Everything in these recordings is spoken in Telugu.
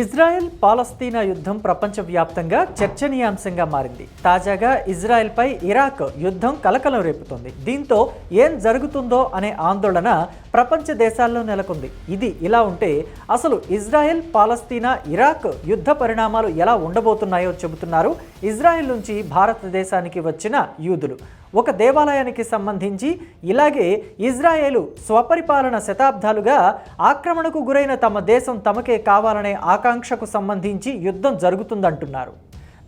ఇజ్రాయెల్ పాలస్తీనా యుద్ధం ప్రపంచవ్యాప్తంగా చర్చనీయాంశంగా మారింది. తాజాగా ఇజ్రాయెల్పై ఇరాక్ యుద్ధం కలకలం రేపుతోంది. దీంతో ఏం జరుగుతుందో అనే ఆందోళన ప్రపంచ దేశాల్లో నెలకొంది. ఇది ఇలా ఉంటే అసలు ఇజ్రాయెల్ పాలస్తీనా ఇరాక్ యుద్ధ పరిణామాలు ఎలా ఉండబోతున్నాయో చెబుతున్నారు ఇజ్రాయెల్ నుంచి భారతదేశానికి వచ్చిన యూదులు. ఒక దేవాలయానికి సంబంధించి ఇలాగే ఇజ్రాయేలు స్వపరిపాలన శతాబ్దాలుగా ఆక్రమణకు గురైన తమ దేశం తమకే కావాలనే ఆకాంక్షకు సంబంధించి యుద్ధం జరుగుతుందంటున్నారు.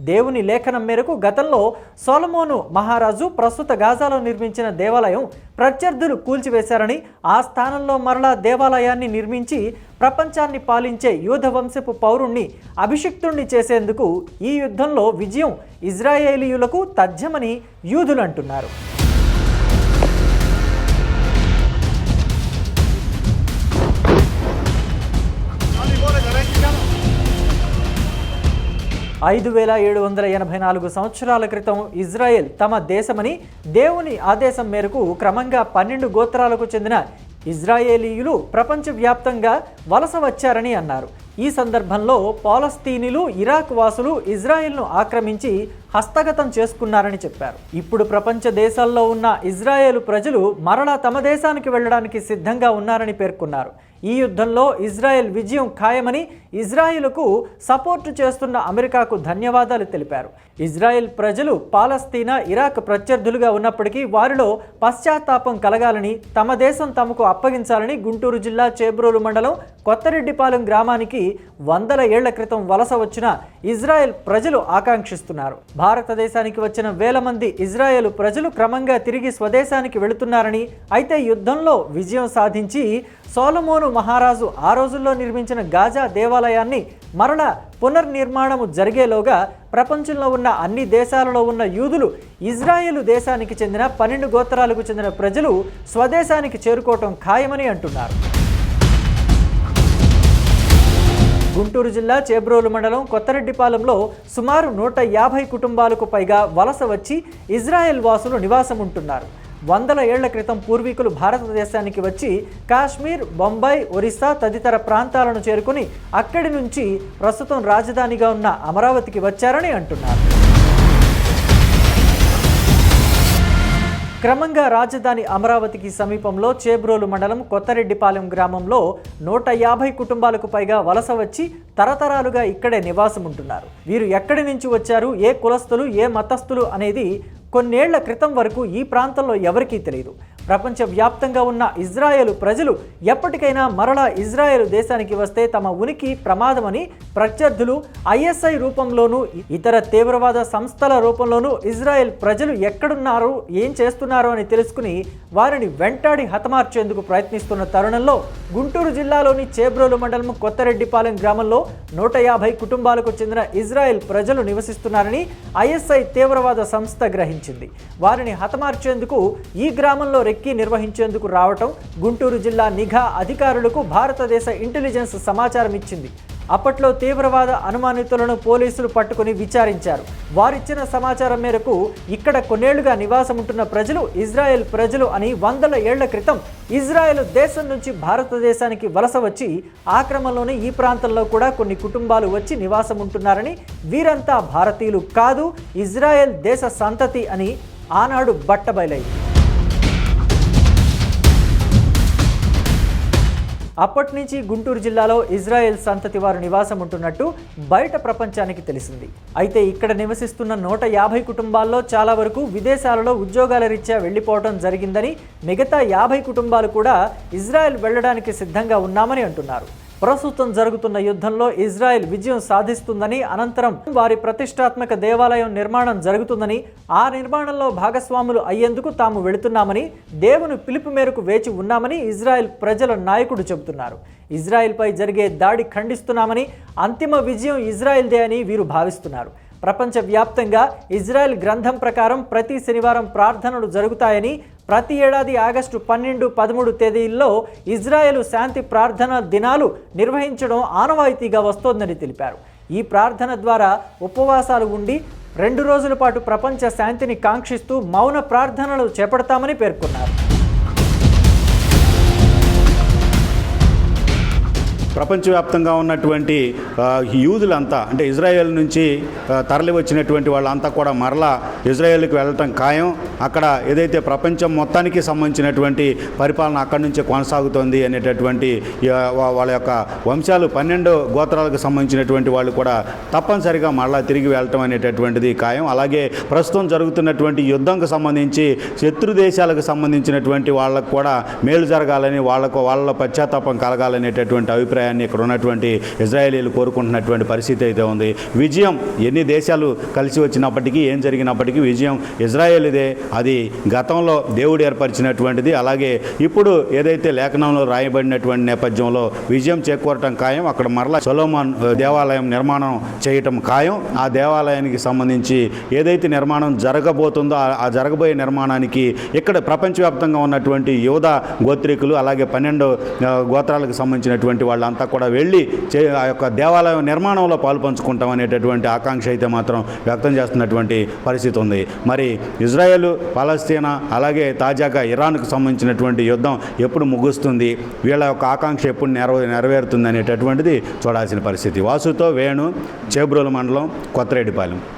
దేవుని లేఖనం మేరకు గతంలో సోలమోను మహారాజు ప్రస్తుత గాజాలో నిర్మించిన దేవాలయం ప్రత్యర్థులు కూల్చివేశారని ఆ స్థానంలో మరలా దేవాలయాన్ని నిర్మించి ప్రపంచాన్ని పాలించే యూధ వంశపు పౌరుణ్ణి అభిషిక్తుణ్ణి చేసేందుకు ఈ యుద్ధంలో విజయం ఇజ్రాయేలీయులకు తథ్యమని యూదులంటున్నారు ఐదు వేల ఏడు వందల ఎనభై నాలుగు సంవత్సరాల క్రితం ఇజ్రాయెల్ తమ దేశమని దేవుని ఆదేశం మేరకు క్రమంగా పన్నెండు గోత్రాలకు చెందిన ఇజ్రాయేలీయులు ప్రపంచవ్యాప్తంగా వలస వచ్చారని అన్నారు. ఈ సందర్భంలో పాలస్తీనీలు ఇరాక్ వాసులు ఇజ్రాయెల్ను ఆక్రమించి హస్తగతం చేసుకున్నారని చెప్పారు. ఇప్పుడు ప్రపంచ దేశాల్లో ఉన్న ఇజ్రాయేల్ ప్రజలు మరలా తమ దేశానికి వెళ్ళడానికి సిద్ధంగా ఉన్నారని పేర్కొన్నారు. ఈ యుద్ధంలో ఇజ్రాయెల్ విజయం ఖాయమని ఇజ్రాయిల్కు సపోర్టు చేస్తున్న అమెరికాకు ధన్యవాదాలు తెలిపారు. ఇజ్రాయెల్ ప్రజలు పాలస్తీనా ఇరాక్ ప్రత్యర్థులుగా ఉన్నప్పటికీ వారిలో పశ్చాత్తాపం కలగాలని తమ దేశం తమకు అప్పగించాలని గుంటూరు జిల్లా చేబ్రోలు మండలం కొత్తరెడ్డిపాలెం గ్రామానికి వందల ఏళ్ళ క్రితం వలస వచ్చిన ఇజ్రాయెల్ ప్రజలు ఆకాంక్షిస్తున్నారు. భారతదేశానికి వచ్చిన వేల మంది ఇజ్రాయెల్ ప్రజలు క్రమంగా తిరిగి స్వదేశానికి వెళుతున్నారని అయితే యుద్ధంలో విజయం సాధించి సోలమోను మహారాజు ఆ రోజుల్లో నిర్మించిన గాజా దేవాలయాన్ని మరణ పునర్నిర్మాణము జరిగేలోగా ప్రపంచంలో ఉన్న అన్ని దేశాలలో ఉన్న యూదులు ఇజ్రాయేలు దేశానికి చెందిన పన్నెండు గోత్రాలకు చెందిన ప్రజలు స్వదేశానికి చేరుకోవటం ఖాయమని అంటున్నారు. గుంటూరు జిల్లా చేబ్రోలు మండలం కొత్తరెడ్డిపాలెంలో సుమారు నూట యాభై కుటుంబాలకు పైగా వలస వచ్చి ఇజ్రాయెల్ వాసులు నివాసం ఉంటున్నారు వందల ఏళ్ళ క్రితం పూర్వీకులు భారతదేశానికి వచ్చి కాశ్మీర్ బొంబాయి ఒరిస్సా తదితర ప్రాంతాలను చేరుకుని అక్కడి నుంచి ప్రస్తుతం రాజధానిగా ఉన్న అమరావతికి వచ్చారని అంటున్నారు. క్రమంగా రాజధాని అమరావతికి సమీపంలో చేబ్రోలు మండలం కొత్తరెడ్డిపాలెం గ్రామంలో నూట యాభై కుటుంబాలకు పైగా వలస వచ్చి తరతరాలుగా ఇక్కడే నివాసం ఉంటున్నారు వీరు ఎక్కడి నుంచి వచ్చారు? ఏ కులస్తులు? ఏ మతస్థులు? అనేది కొన్నేళ్ళ క్రితం వరకు ఈ ప్రాంతంలో ఎవరికీ తెలియదు ప్రపంచవ్యాప్తంగా ఉన్న ఇజ్రాయెల్ ప్రజలు ఎప్పటికైనా మరలా ఇజ్రాయెల్ దేశానికి వస్తే తమ ఉనికి ప్రమాదమని ప్రత్యర్థులు ఐఎస్ఐ రూపంలోనూ ఇతర తీవ్రవాద సంస్థల రూపంలోనూ ఇజ్రాయెల్ ప్రజలు ఎక్కడున్నారు ఏం చేస్తున్నారు అని తెలుసుకుని వారిని వెంటాడి హతమార్చేందుకు ప్రయత్నిస్తున్న తరుణంలో గుంటూరు జిల్లాలోని చేబ్రోలు మండలం కొత్తరెడ్డిపాలెం గ్రామంలో నూట యాభై కుటుంబాలకు చెందిన ఇజ్రాయెల్ ప్రజలు నివసిస్తున్నారని ఐఎస్ఐ తీవ్రవాద సంస్థ గ్రహించింది. వారిని హతమార్చేందుకు ఈ గ్రామంలో ఎక్కి నిర్వహించేందుకు రావటం గుంటూరు జిల్లా నిఘా అధికారులకు భారతదేశ ఇంటెలిజెన్స్ సమాచారం ఇచ్చింది. అప్పట్లో తీవ్రవాద అనుమానితులను పోలీసులు పట్టుకుని విచారించారు. వారిచ్చిన సమాచారం మేరకు ఇక్కడ కొన్నేళ్ళుగా నివాసం ఉంటున్న ప్రజలు ఇజ్రాయెల్ ప్రజలు అని వందల ఏళ్ళ క్రితం ఇజ్రాయెల్ దేశం నుంచి భారతదేశానికి వలస వచ్చి ఆ క్రమంలోనే ఈ ప్రాంతంలో కూడా కొన్ని కుటుంబాలు వచ్చి నివాసం ఉంటున్నారని వీరంతా భారతీయులు కాదు ఇజ్రాయెల్ దేశ సంతతి అని ఆనాడు బట్టబయలైంది. అప్పటి నుంచి గుంటూరు జిల్లాలో ఇజ్రాయెల్ సంతతి వారు నివాసం ఉంటున్నట్టు బయట ప్రపంచానికి తెలిసింది. అయితే ఇక్కడ నివసిస్తున్న నూట యాభై కుటుంబాల్లో చాలా వరకు విదేశాలలో ఉద్యోగాల రీత్యా వెళ్ళిపోవడం జరిగిందని మిగతా యాభై కుటుంబాలు కూడా ఇజ్రాయెల్ వెళ్ళడానికి సిద్ధంగా ఉన్నామని అంటున్నారు. ప్రస్తుతం జరుగుతున్న యుద్ధంలో ఇజ్రాయెల్ విజయం సాధిస్తుందని అనంతరం వారి ప్రతిష్టాత్మక దేవాలయం నిర్మాణం జరుగుతుందని ఆ నిర్మాణంలో భాగస్వాములు అయ్యేందుకు తాము వెళుతున్నామని దేవుని పిలుపు మేరకు వేచి ఉన్నామని ఇజ్రాయెల్ ప్రజల నాయకుడు చెబుతున్నారు. ఇజ్రాయెల్పై జరిగే దాడి ఖండిస్తున్నామని అంతిమ విజయం ఇజ్రాయెల్దే అని వీరు భావిస్తున్నారు. ప్రపంచవ్యాప్తంగా ఇజ్రాయెల్ గ్రంథం ప్రకారం ప్రతి శనివారం ప్రార్థనలు జరుగుతాయని ప్రతి ఏడాది ఆగస్టు పన్నెండు పదమూడు తేదీల్లో ఇజ్రాయెల్ శాంతి ప్రార్థన దినాలు నిర్వహించడం ఆనవాయితీగా వస్తోందని తెలిపారు. ఈ ప్రార్థన ద్వారా ఉపవాసాలు ఉండి రెండు రోజుల పాటు ప్రపంచ శాంతిని కాంక్షిస్తూ మౌన ప్రార్థనలు చేపడతామని పేర్కొన్నారు. ప్రపంచవ్యాప్తంగా ఉన్నటువంటి యూదులంతా అంటే ఇజ్రాయెల్ నుంచి తరలి వచ్చినటువంటి వాళ్ళంతా కూడా మరలా ఇజ్రాయెల్కి వెళ్ళటం ఖాయం. అక్కడ ఏదైతే ప్రపంచం మొత్తానికి సంబంధించినటువంటి పరిపాలన అక్కడి నుంచే కొనసాగుతోంది అనేటటువంటి వాళ్ళ యొక్క వంశాలు పన్నెండు గోత్రాలకు సంబంధించినటువంటి వాళ్ళు కూడా తప్పనిసరిగా మరలా తిరిగి వెళ్ళటం అనేటటువంటిది ఖాయం. అలాగే ప్రస్తుతం జరుగుతున్నటువంటి యుద్ధంకు సంబంధించి శత్రు దేశాలకు సంబంధించినటువంటి వాళ్ళకు కూడా మేలు జరగాలని వాళ్ళకు వాళ్ళ పశ్చాత్తాపం కలగాలనేటటువంటి అభిప్రాయం అభిప్రాయాన్ని ఇక్కడ ఉన్నటువంటి ఇజ్రాయేలీలు కోరుకుంటున్నటువంటి పరిస్థితి అయితే ఉంది. విజయం ఎన్ని దేశాలు కలిసి వచ్చినప్పటికీ ఏం జరిగినప్పటికీ విజయం ఇజ్రాయేల్దే. అది గతంలో దేవుడు ఏర్పరిచినటువంటిది. అలాగే ఇప్పుడు ఏదైతే లేఖనంలో రాయబడినటువంటి నేపథ్యంలో విజయం చేకూరటం ఖాయం అక్కడ మరలా సొలోమాన్ దేవాలయం నిర్మాణం చేయటం ఖాయం. ఆ దేవాలయానికి సంబంధించి ఏదైతే నిర్మాణం జరగబోతుందో ఆ- జరగబోయే నిర్మాణానికి ఇక్కడ ప్రపంచవ్యాప్తంగా ఉన్నటువంటి యోధ గోత్రికులు అలాగే పన్నెండు గోత్రాలకు సంబంధించినటువంటి వాళ్ళంతా కూడా వెళ్ళి చే ఆ యొక్క దేవాలయం నిర్మాణంలో పాలు పంచుకుంటాం అనేటటువంటి ఆకాంక్ష అయితే మాత్రం వ్యక్తం చేస్తున్నటువంటి పరిస్థితి ఉంది. మరి ఇజ్రాయెల్ పాలస్తీనా అలాగే తాజాగా ఇరాన్కు సంబంధించినటువంటి యుద్ధం ఎప్పుడు ముగుస్తుంది? వీళ్ళ యొక్క ఆకాంక్ష ఎప్పుడు నెరవే నెరవేరుతుంది అనేటటువంటిది చూడాల్సిన పరిస్థితి. వాసుతో వేణు చేబ్రోలు మండలం కొత్తరెడ్డిపాలెం